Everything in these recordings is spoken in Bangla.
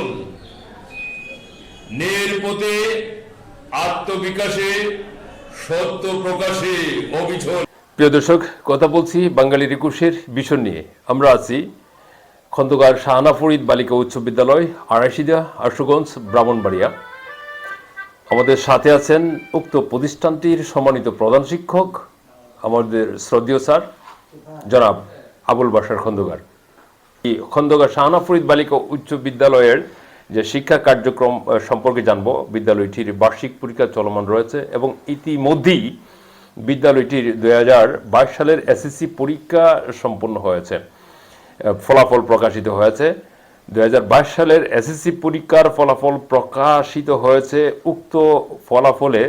মিশন নের পথে আত্মবিকাশে সত্য প্রকাশে অবিচল। প্রিয় দর্শক, কথা বলছি বাঙালির একুশের বিষয় নিয়ে। আমরা আছি খন্দকার শাহানা ফরিদ বালিকা উচ্চ বিদ্যালয় আড়াইশিদা আশুগঞ্জ, ব্রাহ্মণবাড়িয়া। আমাদের সাথে আছেন উক্ত প্রতিষ্ঠানটির সম্মানিত প্রধান শিক্ষক, আমাদের শ্রদ্ধেয় স্যার, জনাব আবুল বাসার খন্দকার। খন্দকার শাহানা ফরিদ বালিকা উচ্চ বিদ্যালয়ের যে শিক্ষা কার্যক্রম সম্পর্কে জানব। বিদ্যালয়টির বার্ষিক পরীক্ষা চলমান রয়েছে এবং ইতিমধ্যেই বিদ্যালয়টির দু হাজার বাইশ সালের এসএসসি পরীক্ষা সম্পন্ন হয়েছে। ফলাফল প্রকাশিত হয়েছে। দু হাজার বাইশ সালের এসএসসি পরীক্ষার ফলাফল প্রকাশিত হয়েছে। উক্ত ফলাফলে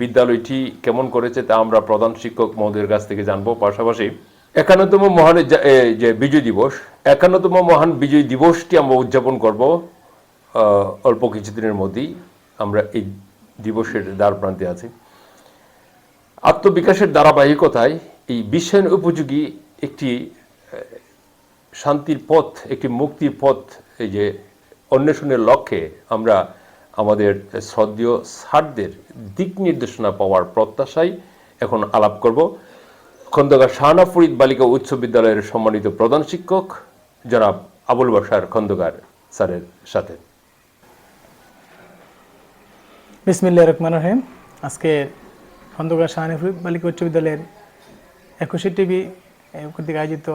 বিদ্যালয়টি কেমন করেছে তা আমরা প্রধান শিক্ষক মহোদয়ের কাছ থেকে জানব। পাশাপাশি একান্নতম মহান যা- বিজয় দিবস, একান্নতম মহান বিজয় দিবসটি আমরা উদযাপন করব অল্প কিছুদিনের মধ্যেই আমরা এই দিবসের দ্বার প্রান্তে আছি। আত্মবিকাশের ধারাবাহিকতায় এই বিশ্বায়ন উপযোগী একটি শান্তির পথ, একটি মুক্তির পথ, এই যে অন্বেষণের লক্ষ্যে আমরা আমাদের শ্রদ্ধেয় স্যারদের দিক নির্দেশনা পাওয়ার প্রত্যাশায় এখন আলাপ করব। খন্দকার শাহানা ফরিদ বালিকা উচ্চ বিদ্যালয়ের সম্মানিত প্রধান শিক্ষক, জনাব আবুল বাসার খন্দকার স্যারের সাথে। বিসমিল্লা রহমান রহিম। আজকে খন্দকার শাহানিফুর বালিকা উচ্চ বিদ্যালয়ের একুশে টিভি কর্তৃক আয়োজিত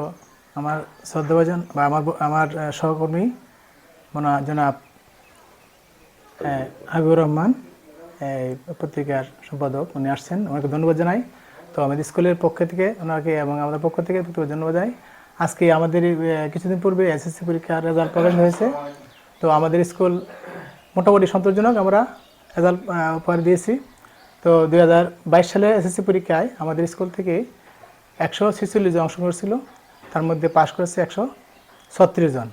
আমার শ্রদ্ধাভাজন বা আমার আমার সহকর্মী মনা, জনাব হাবিবুর রহমান পত্রিকার সম্পাদক উনি আসছেন। ওনাকে ধন্যবাদ জানাই। তো আমাদের স্কুলের পক্ষ থেকে ওনাকে এবং আমাদের পক্ষ থেকে ব্যক্তিগত ধন্যবাদ জানাই। আজকে আমাদের কিছুদিন পূর্বে এসএসসি পরীক্ষার রেজাল্ট প্রকাশ হয়েছে। তো আমাদের স্কুল মোটামুটি সন্তোষজনক আমরা রেজাল্ট উপহার দিয়েছি। তো দু হাজার বাইশ সালে এসএসসি পরীক্ষায় আমাদের স্কুল থেকে একশো ছেচল্লিশ জন অংশগ্রহণ ছিল। তার মধ্যে পাশ করেছে একশো ছত্রিশ জন।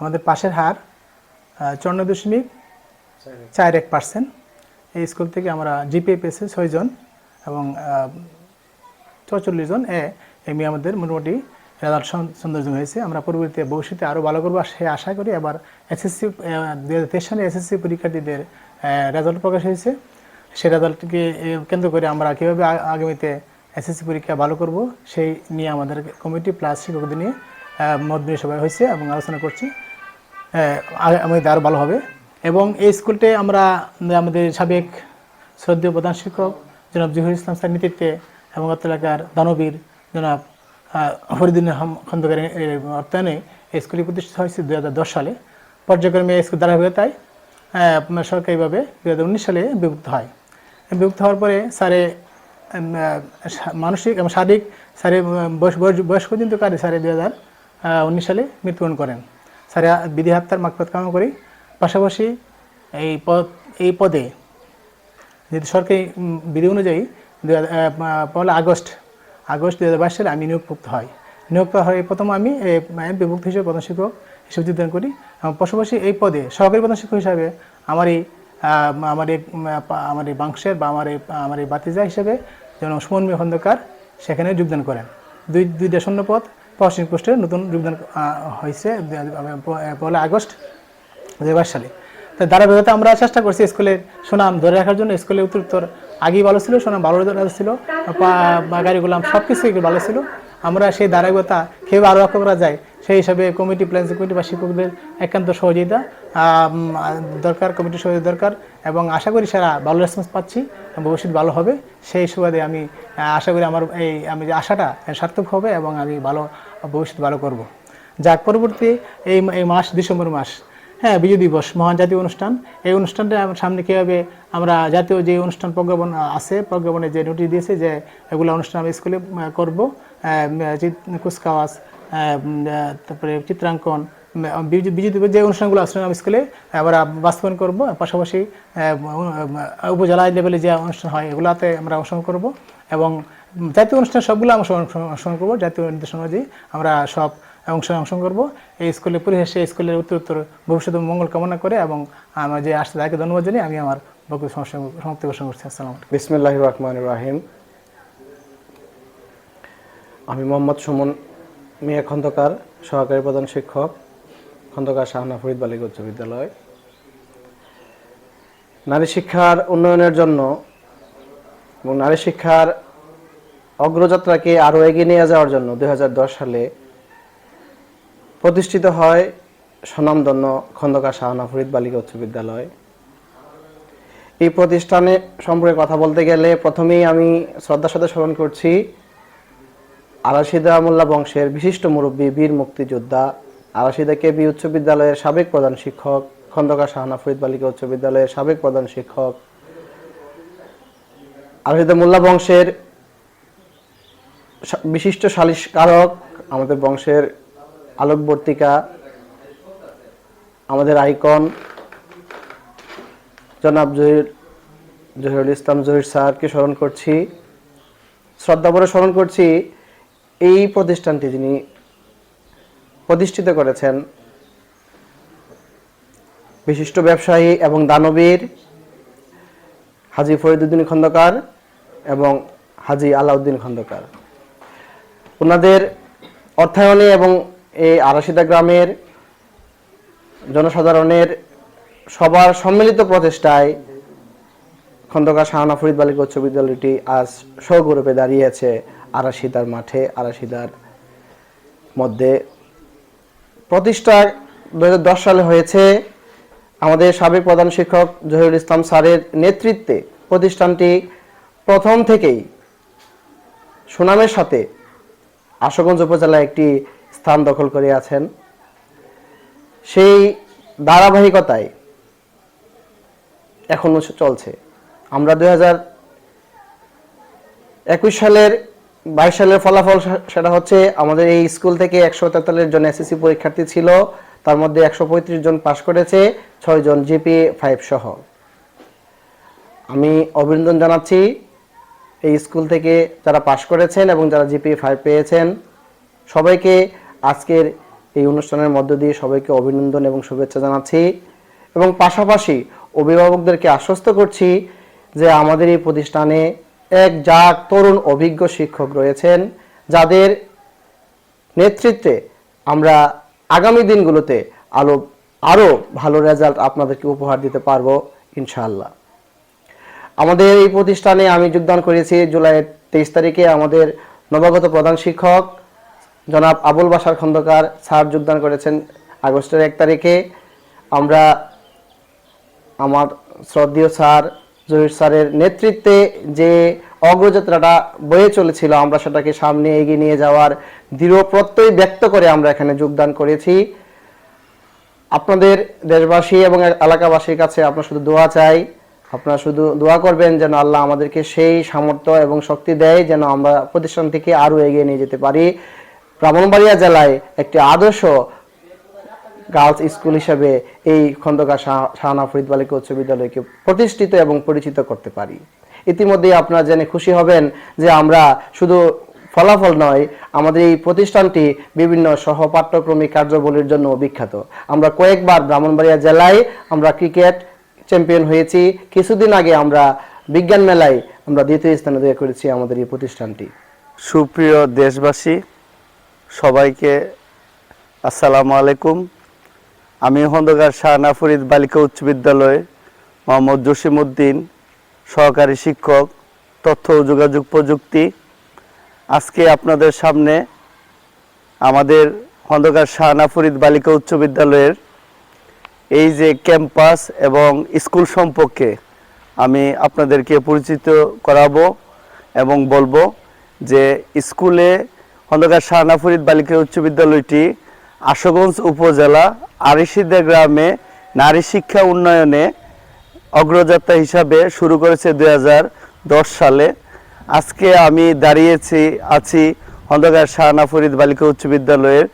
আমাদের পাশের হার চুয়ান্ন দশমিক চার এক পার্সেন্ট এই স্কুল থেকে আমরা জিপিএ পেয়েছি ছয়জন এবং চৌচল্লিশ জন এ এমনি আমাদের মোটামুটি রেজাল্ট সৌন্দর্য হয়েছে। আমরা পরবর্তীতে ভবিষ্যতে আরও ভালো করব সে আশা করি। এবার এসএসসি দু হাজার তেইশ সালে এসএসসি পরীক্ষার্থীদের রেজাল্ট প্রকাশ হয়েছে। সে রেজাল্টকে কেন্দ্র করে আমরা কীভাবে আগামীতে এসএসসি পরীক্ষা ভালো করব, সেই নিয়ে আমাদের কমিটি প্লাস শিক্ষকদের নিয়ে মত বিনিময় সভা হয়েছে এবং আলোচনা করছি। আমাদের আরও ভালো হবে। এবং এই স্কুলটে আমরা, আমাদের সাবেক শ্রদ্ধেয় প্রধান শিক্ষক জনাব জহির ইসলাম স্যার নেতৃত্বে এবং এলাকার দানবীর জনাব আহ, হরিদিন খন্দকারের অর্থায়নে এই স্কুলটি প্রতিষ্ঠিত হয়েছে দু হাজার দশ সালে। পর্যায়ক্রমে স্কুল ধারাবাহিকতায় সরকারিভাবে দু হাজার উনিশ সালে বিভক্ত হয়। বিভক্ত হওয়ার পরে স্যারে মানসিক এবং শারীরিক স্যারে বয়স পর্যন্ত কারে স্যারে দু হাজার উনিশ সালে মৃত্যুবরণ করেন। স্যারে বিধি হাত্তার মাকপত কামনা করি। পাশাপাশি এই পদ এই পদে যেহেতু সরকারি বিধি অনুযায়ী দু আগস্ট আগস্ট দু হাজার বাইশ সালে আমি নিয়োগপ্রাপ্ত হয় নিয়োগপ্রাপ্ত হয়ে প্রথম আমি বিভক্ত হিসেবে প্রধান শিক্ষক হিসেবে যোগদান করি। এবং পাশাপাশি এই পদে সহকারী প্রধান শিক্ষক হিসাবে আমার এই আমার এই আমার এই বাংশের বা আমার এই আমার এই বাতিজা হিসেবে যেন সুমন খন্দকার সেখানে যোগদান করেন। দুই দুইটা শূন্য পদ প্রশাসনিক পোস্টে নতুন যোগদান হয়েছে পয়লা আগস্ট দু হাজার বাইশ সালে। তো ধারাবাহিকতা আমরা চেষ্টা করছি স্কুলের সুনাম ধরে রাখার জন্য স্কুলের উত্তর আগেই ভালো ছিল, সুনাম ভালো ছিল বা গাড়িগুলাম সব কিছুই ভালো ছিল। আমরা সেই ধারাবাহিকতা কীভাবে আরও রক্ষা করা যায় সেই হিসাবে কমিটি প্ল্যান কমিটি বা শিক্ষকদের একান্ত সহযোগিতা দরকার কমিটির সহযোগিতা দরকার এবং আশা করি সারা ভালো রেসপন্স পাচ্ছি ভবিষ্যৎ ভালো হবে। সেই সুবাদে আমি, আশা করি আমার এই, আমি যে আশাটা সার্থক হবে এবং আমি ভালো, ভবিষ্যৎ ভালো করব। যাক, পরবর্তী এই এই মাস, ডিসেম্বর মাস হ্যাঁ বিজয় দিবস, মহান জাতীয় অনুষ্ঠান। এই অনুষ্ঠানটা আমার সামনে কীভাবে আমরা জাতীয় যে অনুষ্ঠান প্রজ্ঞাপন আছে, প্রজ্ঞাপনে যে নোটিশ দিয়েছে যে এগুলো অনুষ্ঠান আমি স্কুলে করব কুচকাওয়াজ তারপরে চিত্রাঙ্কন বিজয় দিবস যে অনুষ্ঠানগুলো আছে আমি স্কুলে আমরা বাস্তবায়ন করব, পাশাপাশি উপজেলা লেভেলে যে অনুষ্ঠান হয় এগুলাতে আমরা অংশগ্রহণ করব এবং জাতীয় অনুষ্ঠান সবগুলো আমরা অংশগ্রহণ করব। জাতীয় নির্দেশনা অনুযায়ী আমরা সব অংশ অংশগ্রহণ করব। এই স্কুলের পরিবেশে এই স্কুলের উত্তর উত্তর ভবিষ্যতে মঙ্গল কামনা করে এবং আমার যে আসতে তাকে ধন্যবাদ জানিয়ে আমি আমার বক্তব্য সমাপ্তি ঘোষণা করছি। আসসালাম। বিসমিল্লাহ রহমান রাহিম। আমি মোহাম্মদ সুমন মিয়া, খন্দকার সহকারী প্রধান শিক্ষক, খন্দকার শাহনা ফরিদ বালিক উচ্চ বিদ্যালয়। নারী শিক্ষার উন্নয়নের জন্য এবং নারী শিক্ষার অগ্রযাত্রাকে আরও এগিয়ে নিয়ে যাওয়ার জন্য দুই হাজার দশ সালে প্রতিষ্ঠিত হয় স্বনামধন্য খন্দকার শাহনা ফরিদ বালিকা উচ্চ বিদ্যালয়। এই প্রতিষ্ঠানে সম্পর্কে কথা বলতে গেলে প্রথমেই আমি শ্রদ্ধার সাথে স্মরণ করছি আরাশিদা মোল্লা বংশের বিশিষ্ট মুরব্বী, বীর মুক্তিযোদ্ধা আরাশিদা কেবি উচ্চ বিদ্যালয়ের সাবেক প্রধান শিক্ষক, খন্দকার শাহনা ফরিদ বালিকা উচ্চ বিদ্যালয়ের সাবেক প্রধান শিক্ষক। আরাশিদা মোল্লা বংশের বিশিষ্ট সালিশকারক আমাদের বংশের আলোকবর্তিকা, আমাদের আইকন, জনাব জহির জহিরুল ইসলাম জহির স্যারকে স্মরণ করছি। শ্রদ্ধাভরে স্মরণ করছি, এই প্রতিষ্ঠানটি যিনি প্রতিষ্ঠিত করেছেন, বিশিষ্ট ব্যবসায়ী এবং দানবীর হাজি ফরিদুদ্দিন খন্দকার এবং হাজি আলাউদ্দিন খন্দকার। ওনাদের অর্থায়নে এবং এই আরাশিদা গ্রামের জনসাধারণের সবার সম্মিলিত প্রচেষ্টায় খন্দকার শাহানা ফরিদ বালিকা উচ্চ বিদ্যালয়টি আজ স্বগৌরবে দাঁড়িয়েছে আরাশিদার মাঠে, আরাশিদার মধ্যে। প্রতিষ্ঠা দু হাজার দশ সালে হয়েছে আমাদের সাবেক প্রধান শিক্ষক জহিরুল ইসলাম স্যারের নেতৃত্বে প্রতিষ্ঠানটি প্রথম থেকেই সুনামের সাথে আশুগঞ্জ উপজেলায় একটি স্থান দখল করে আছেন সেই ধারাবাহিকতায় এখনও চলছে। আমরা দুই হাজার একুশ সালের বাইশ সালের ফলাফল সেটা হচ্ছে আমাদের এই স্কুল থেকে একশো তেতাল্লিশ জন এসএসসি পরীক্ষার্থী ছিল। তার মধ্যে একশো পঁয়ত্রিশ জন পাশ করেছে, ছয় জন জিপি, ফাইভ সহ। আমি অভিনন্দন জানাচ্ছি এই স্কুল থেকে যারা পাশ করেছেন এবং যারা জিপি, ফাইভ পেয়েছেন। সবাইকে আজকের এই অনুষ্ঠানের মধ্য দিয়ে সবাইকে অভিনন্দন এবং শুভেচ্ছা জানাচ্ছি এবং পাশাপাশি অভিভাবকদেরকে আশ্বস্ত করছি যে আমাদের এই প্রতিষ্ঠানে এক জাক তরুণ অভিজ্ঞ শিক্ষক রয়েছেন, যাদের নেতৃত্বে আমরা আগামী দিনগুলোতে আলো আরও ভালো রেজাল্ট আপনাদেরকে উপহার দিতে পারব, ইনশাআল্লাহ। আমাদের এই প্রতিষ্ঠানে আমি যোগদান করেছি জুলাইয়ের তেইশ তারিখে আমাদের নবাগত প্রধান শিক্ষক জনাব আবুল বাসার খন্দকার স্যার যোগদান করেছেন আগস্টের এক তারিখে। আমরা আমার শ্রদ্ধেয় স্যার জহির স্যারের নেতৃত্বে যে অগ্রযাত্রাটা বয়ে চলেছিল, আমরা সেটাকে সামনে এগিয়ে নিয়ে যাওয়ার দৃঢ় প্রত্যয় ব্যক্ত করে আমরা এখানে যোগদান করেছি। আপনাদের দেশবাসী এবং এলাকাবাসীর কাছে আপনার শুধু দোয়া চাই। আপনারা শুধু দোয়া করবেন যেন আল্লাহ আমাদেরকে সেই সামর্থ্য এবং শক্তি দেয় যেন আমরা প্রতিষ্ঠানটিকে আরও এগিয়ে নিয়ে যেতে পারি। ব্রাহ্মণবাড়িয়া জেলায় একটি আদর্শ গার্লস স্কুল হিসেবে এই খন্দকার শাহ- শাহানা ফরিদ বালিকা উচ্চ বিদ্যালয়কে প্রতিষ্ঠিত এবং পরিচিত করতে পারি। ইতিমধ্যেই আপনারা জেনে খুশি হবেন যে আমরা শুধু ফলাফল নয়, আমাদের এই প্রতিষ্ঠানটি বিভিন্ন সহপাঠ্যক্রমিক কার্যাবলীর জন্য বিখ্যাত। আমরা কয়েকবার ব্রাহ্মণবাড়িয়া জেলায় আমরা ক্রিকেট চ্যাম্পিয়ন হয়েছি। কিছুদিন আগে আমরা বিজ্ঞান মেলায় আমরা দ্বিতীয় স্থানে অধিকার করেছি আমাদের এই প্রতিষ্ঠানটি। সুপ্রিয় দেশবাসী সবাইকে আসসালামু আলাইকুম। আমি খন্দকার শাহনা ফরিদ বালিকা উচ্চ বিদ্যালয় মোহাম্মদ জসিমউদ্দিন, সহকারী শিক্ষক, তথ্য ও যোগাযোগ প্রযুক্তি। আজকে আপনাদের সামনে আমাদের খন্দকার শাহনা ফরিদ বালিকা উচ্চ বিদ্যালয়ের এই যে ক্যাম্পাস এবং স্কুল সম্পর্কে আমি আপনাদেরকে পরিচিত করাবো এবং বলব যে স্কুলে খন্দকার শাহনা ফরিদ বালিকা উচ্চ বিদ্যালয়টি আশুগঞ্জ উপজেলা আরিসিদা গ্রামে নারী শিক্ষা উন্নয়নে অগ্রযাত্রা হিসাবে শুরু করেছে দু হাজার দশ সালে। আজকে আমি দাঁড়িয়েছি, আছি খন্দকার শাহনা ফরিদ বালিকা উচ্চ বিদ্যালয়ের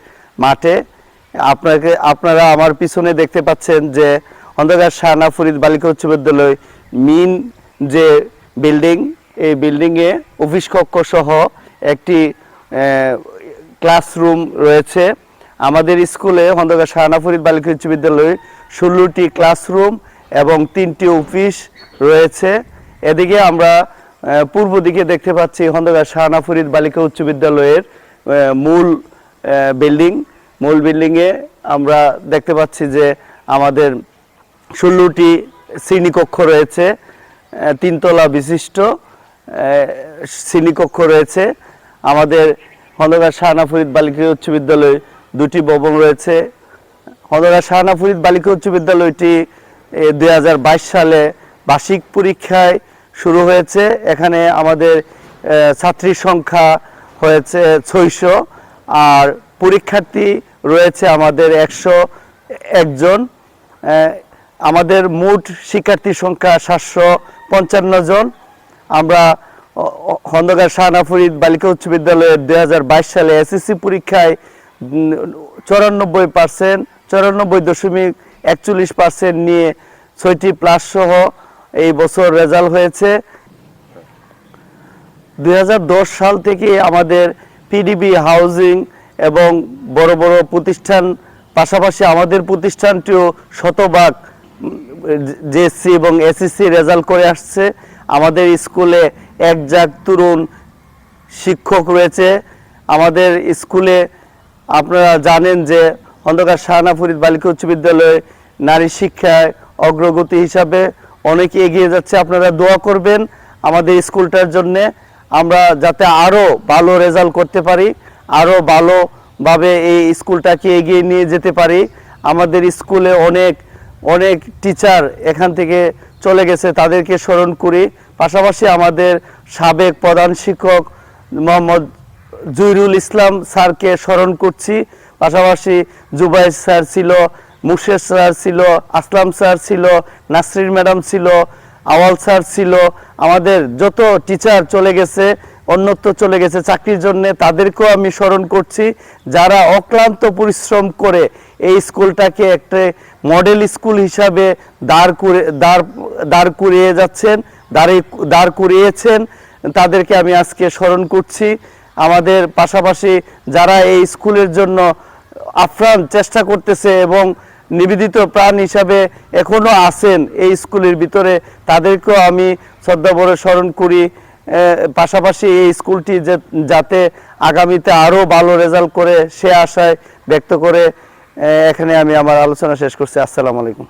মাঠে। আপনাকে, আপনারা আমার পিছনে দেখতে পাচ্ছেন যে খন্দকার শাহনা ফরিদ বালিকা উচ্চ বিদ্যালয় মিন যে বিল্ডিং, এই বিল্ডিংয়ে অফিস কক্ষ সহ একটি ক্লাসরুম রয়েছে। আমাদের স্কুলে খন্দকার শাহনা ফরিদ বালিকা উচ্চ বিদ্যালয়ে ষোলোটি ক্লাসরুম এবং তিনটি অফিস রয়েছে। এদিকে আমরা পূর্ব দিকে দেখতে পাচ্ছি খন্দকার শাহনা ফরিদ বালিকা উচ্চ বিদ্যালয়ের মূল বিল্ডিং মূল বিল্ডিংয়ে আমরা দেখতে পাচ্ছি যে আমাদের ষোলোটি শ্রেণীকক্ষ রয়েছে তিনতলা বিশিষ্ট শ্রেণীকক্ষ রয়েছে। আমাদের খন্দকার শাহনা ফরিদ বালিকা উচ্চ বিদ্যালয় দুটি ভবন রয়েছে। খন্দকার শাহনা ফরিদ বালিকা উচ্চ বিদ্যালয়টি দু হাজার বাইশ সালে বার্ষিক পরীক্ষায় শুরু হয়েছে। এখানে আমাদের ছাত্রীর সংখ্যা হয়েছে ছয়শো আর পরীক্ষার্থী রয়েছে আমাদের একশো একজন আমাদের মোট শিক্ষার্থীর সংখ্যা সাতশো পঞ্চান্ন জন। আমরা খন্দকার শাহনা ফরিদ বালিকা উচ্চ বিদ্যালয়ের দু হাজার বাইশ সালে এসএসসি পরীক্ষায় চৌরানব্বই পার্সেন্ট চৌরানব্বই দশমিক একচল্লিশ পার্সেন্ট নিয়ে ছয়টি প্লাস সহ এই বছর রেজাল্ট হয়েছে। দু হাজার দশ সাল থেকে আমাদের পিডিবি হাউজিং এবং বড় বড় প্রতিষ্ঠান, পাশাপাশি আমাদের প্রতিষ্ঠানটিও শতভাগ জেএসসি এবং এসএসসি রেজাল্ট করে আসছে। আমাদের স্কুলে একজাক তরুণ শিক্ষক রয়েছে। আমাদের স্কুলে আপনারা জানেন যে অন্ধকার শাহনা ফরিদ বালিকা উচ্চ বিদ্যালয়ে নারী শিক্ষায় অগ্রগতি হিসাবে অনেক এগিয়ে যাচ্ছে। আপনারা দোয়া করবেন আমাদের স্কুলটার জন্যে আমরা যাতে আরও ভালো রেজাল্ট করতে পারি আরও ভালোভাবে এই স্কুলটাকে এগিয়ে নিয়ে যেতে পারি। আমাদের স্কুলে অনেক অনেক টিচার এখান থেকে চলে গেছে, তাদেরকে স্মরণ করি। পাশাপাশি আমাদের সাবেক প্রধান শিক্ষক মোহাম্মদ জুইরুল ইসলাম স্যারকে স্মরণ করছি। পাশাপাশি জুবাইর স্যার ছিল মুর্শেদ স্যার ছিল, আসলাম স্যার ছিল, নাসরিন ম্যাডাম ছিল, আওয়াল স্যার ছিল। আমাদের যত টিচার চলে গেছে, অন্যত্র চলে গেছে চাকরির জন্য, তাদেরকেও আমি স্মরণ করছি। যারা অক্লান্ত পরিশ্রম করে এই স্কুলটাকে একটা মডেল স্কুল হিসাবে দাঁড় করে দাঁড় দাঁড় করিয়ে যাচ্ছেন দাঁড়িয়ে দাঁড় করিয়েছেন। তাদেরকে আমি আজকে স্মরণ করছি। আমাদের পাশাপাশি যারা এই স্কুলের জন্য আপ্রাণ চেষ্টা করতেছে এবং নিবেদিত প্রাণ হিসাবে এখনও আছেন এই স্কুলের ভিতরে, তাদেরকেও আমি শ্রদ্ধাভরে স্মরণ করি। পাশাপাশি এই স্কুলটি যাতে আগামীতে আরও ভালো রেজাল্ট করে সে আশায় ব্যক্ত করে এখানে আমি আমার আলোচনা শেষ করছি। আসসালামু আলাইকুম।